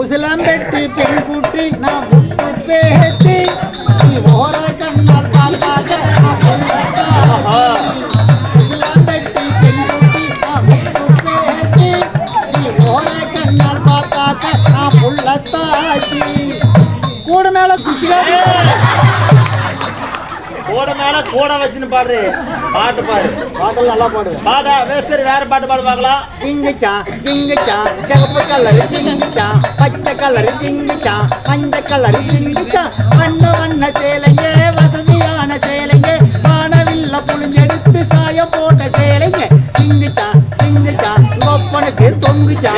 உசிலம்பெட்டி பெண் கூட்டி நான் முத்து பேத்தி. நீ ஓர கண்ணால் பார்த்தாக்க நான் பொண்ணாச்சி. உசிலம்பெட்டி பெண் கூட்டி நான் முத்து பேத்தி. நீ ஓர கண்ணால் பார்த்தாக்க நான் புள்ளத்தாச்சி கூட மேல குச்சிக்காரி கூட மேல கூட வச்சுன்னு பாடுறு. பாட்டு பாடு. பாட்டல் நல்லா பாடுவேன் பாடா சரி வேற பாட்டு பாடு பார்க்கலாம் ஜிங்குச்சா ஜிங்குச்சா சிவப்பு கலர் ஜிங்குச்சா பச்சை கலர் ஜிங்குச்சா மஞ்சள் கலர் ஜிங்குச்சா. வண்ண வண்ண சேலைங்க வசதியான சேலைங்க. வானவில்ல புளிஞ்செடுத்து சாயம் போட்ட சேலைங்க. சிங்குச்சா சிங்குச்சா ஒப்பனுக்கு தொங்குச்சா.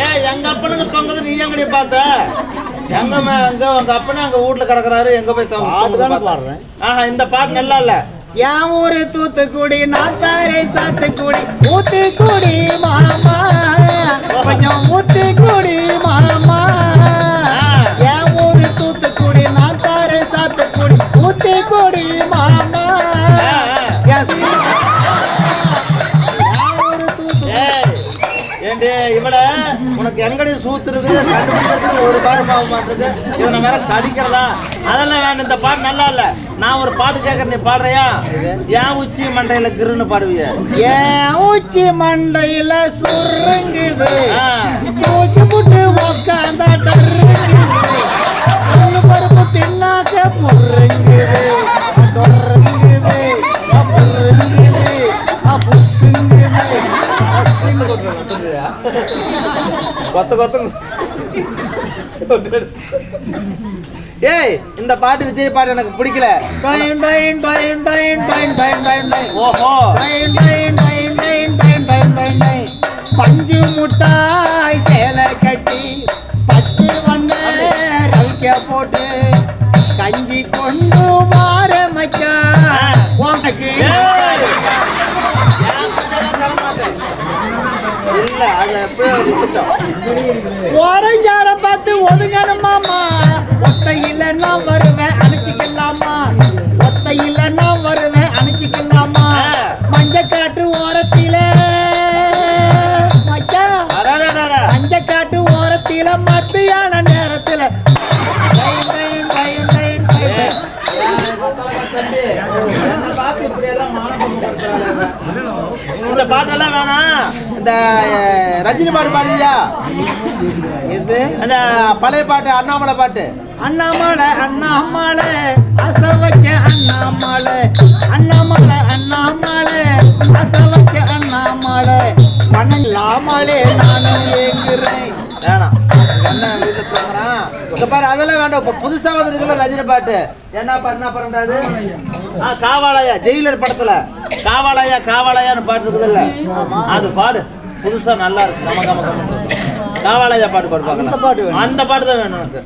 ஏ எங்க அப்பனுக்கு தொங்குது நீ எங்கடி பார்த்த? எங்க உங்க அப்பனே அங்க வீட்டுல கிடக்குறாரு எங்க போய் பாட்டு தானே? பாடுறேன் ஆஹா இந்த பாட்டு நல்லா இல்ல என் ஊரு தூத்துக்குடி நாத்தாரை சாத்துக்குடி ஊத்துக்குடி மாமா கொஞ்சம் உனக்கு எங்கடி சூத்துருக்கு கண்டுபிடிக்கிறதுக்கு ஒரு பாரு பாவ மாட்டிருக்கு. இவனை வேற கடிக்கிறதா அதெல்லாம் வேண்டாம் இந்த பாட்டு நல்லா இல்ல. நான் ஒரு பாட்டு கேட்கறேன் நீ பாடுறியா? ஏன் உச்சி மண்டையில கிருன்னு பாடுவிய? என் உச்சி மண்டையில சுருங்குது? கொத்த கொத்த ஏய் இந்த பாட்டு விஜய் பாட்டு எனக்கு பிடிக்கல ஓஹோ பஞ்சு முட்டாய் சேலை கட்டி ஓரஞ்சார பார்த்து ஒதுங்கணுமாமா ஒத்தையில நான் வருவேன் அணைச்சிக்கலாமா ஒத்தையில நான் வருவேன் அணைச்சிக்கலாமா மஞ்ச காட்டு ஓரத்தில. மஞ்ச காட்டு ஓரத்தில மத்தியான நேரத்துல. பார்த்து இப்படி எல்லாம் மானசம் இந்த பாட்டெல்லாம் வேணாம். இந்த ரஜினி பாட்டு பாருங்கயா இது அந்த பழைய பாட்டு அண்ணாமலை பாட்டு. அண்ணாமலை அண்ணாமலை அசவச்ச அண்ணாமலை. அண்ணாமலை அண்ணாமலை அசவச்ச அண்ணாமலை. பண்ணலாமலே நானும் ஏங்குறேன். வேணாம். அண்ணன் வீட்டுல தூங்குறான் பாரு அதெல்லாம் வேண்டாம். இப்ப புதுசா வந்திருக்குல்ல ரஜினி பாட்டு. என்ன என்ன பண்ணாது ஆ காவாலயா ஜெயிலர் படத்துல. காவாலயா காவாலயான்னு பாட்டு இருக்குதுல்ல. அது பாடு. புதுசா நல்லா இருக்கு. கம கம கம காவாலயா பாட்டு பாடு பார்க்கலாம். அந்த பாட்டு தான் வேணும் எனக்கு